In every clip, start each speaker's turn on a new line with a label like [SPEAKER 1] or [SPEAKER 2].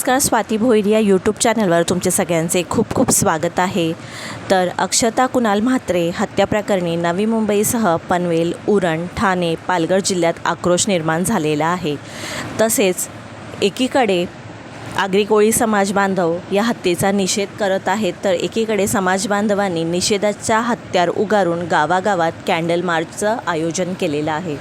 [SPEAKER 1] नमस्कार स्वाती भोईर या यूट्यूब चॅनलवर तुमचे सगळ्यांचे खूप खूप स्वागत आहे. तर अक्षता कुणाल म्हात्रे हत्याप्रकरणी नवी मुंबईसह पनवेल उरण ठाणे पालघर जिल्ह्यात आक्रोश निर्माण झालेला आहे. तसेच एकीकडे आगरी कोळी समाज बांधव या हत्येचा निषेध करत आहेत तर एकीकडे समाज बांधवांनी निषेधाच्या हत्यार उगारून गावागावात कॅन्डल मार्चचं आयोजन केलेलं आहे.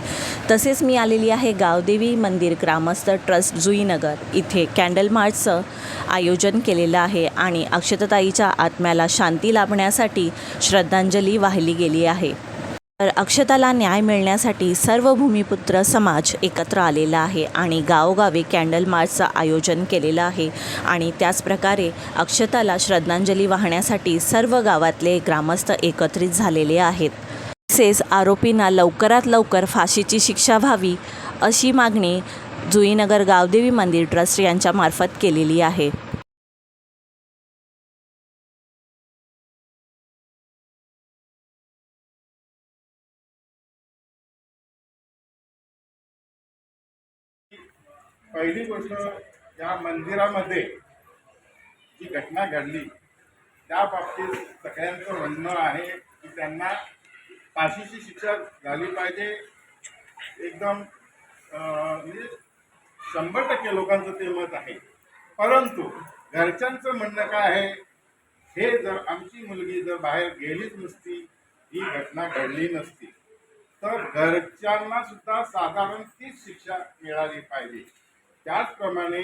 [SPEAKER 1] तसेच मी आलेली आहे गावदेवी मंदिर ग्रामस्थ ट्रस्ट जुईनगर. इथे कॅन्डल मार्चचं आयोजन केलेलं आहे आणि अक्षतताईच्या आत्म्याला शांती लाभण्यासाठी श्रद्धांजली वाहिली गेली आहे. तर अक्षताला न्याय मिळण्यासाठी सर्व भूमिपुत्र समाज एकत्र आलेला आहे आणि गावोगावी कॅन्डल मार्चचं आयोजन केलेलं आहे. आणि त्याचप्रकारे अक्षताला श्रद्धांजली वाहण्यासाठी सर्व गावातले ग्रामस्थ एकत्रित झालेले आहेत. तसेच आरोपींना लवकरात लवकर फाशीची शिक्षा व्हावी अशी मागणी जुईनगर गावदेवी मंदिर ट्रस्ट यांच्यामार्फत केलेली आहे.
[SPEAKER 2] पहिली गोष्ट या मंदिरामध्ये जी घटना घडली त्या बाबतीत सगळ्यांचं म्हणणं आहे की त्यांना फाशीची शिक्षा झाली पाहिजे. एकदम म्हणजे शंभर टक्के लोकांचं ते मत आहे. परंतु घरच्यांचं म्हणणं काय आहे? हे जर आमची मुलगी जर बाहेर गेलीच नसती ही घटना घडली नसती तर घरच्यांना सुद्धा साधारण तीच शिक्षा मिळाली पाहिजे. त्याचप्रमाणे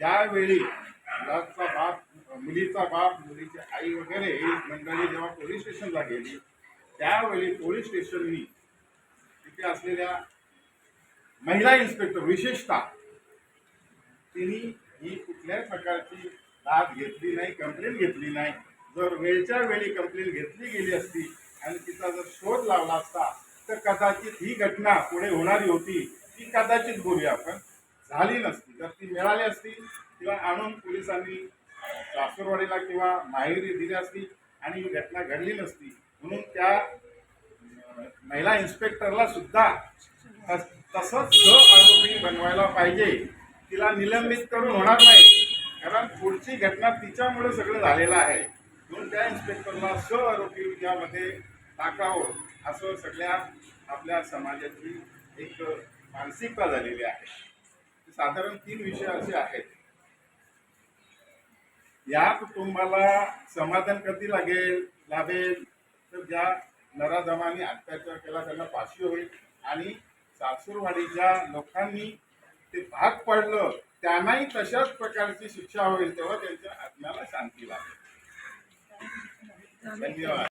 [SPEAKER 2] ज्यावेळी मुलाचा बाप मुलीचा बाप मुलीची आई वगैरे ही मंडळी जेव्हा पोलीस स्टेशनला गेली त्यावेळी पोलीस स्टेशननी तिथे असलेल्या महिला इन्स्पेक्टर विशेषतः तिने ही कुठल्याही प्रकारची दाद घेतली नाही कंप्लेंट घेतली नाही. जर वेळच्या वेळी कंप्लेंट घेतली गेली असती आणि तिचा जर शोध लावला असता तर कदाचित ही घटना पुढे होणारी होती ती कदाचित बोलूया आपण. झाली नसती. जर ती मिळाली असती तिला आणून पोलिसांनी सासूरवाडीला किंवा माहेरी दिली असती आणि ही घटना घडली नसती म्हणून त्या महिला इन्स्पेक्टरला सुद्धा तसंच सह आरोपी बनवायला पाहिजे. तिला निलंबित करून होणार नाही. कारण पुढची घटना तिच्यामुळे सगळं झालेलं आहे. म्हणून त्या इन्स्पेक्टरला स आरोपी यामध्ये टाकावं असं सगळ्या आपल्या समाजाची एक मानसिकता झालेली आहे. साधारण तीन विषय असे आहेत. या कुटुंबाला समाधान कधी लागेल लाभेल? तर ज्या नराधमाने अत्याचार केला त्यांना फाशी होईल. आणि सासूरवाडीच्या लोकांनी ते भाग पडलं त्यांनाही तशाच प्रकारची शिक्षा होईल तेव्हा त्यांच्या आत्म्याला शांती लागेल. धन्यवाद.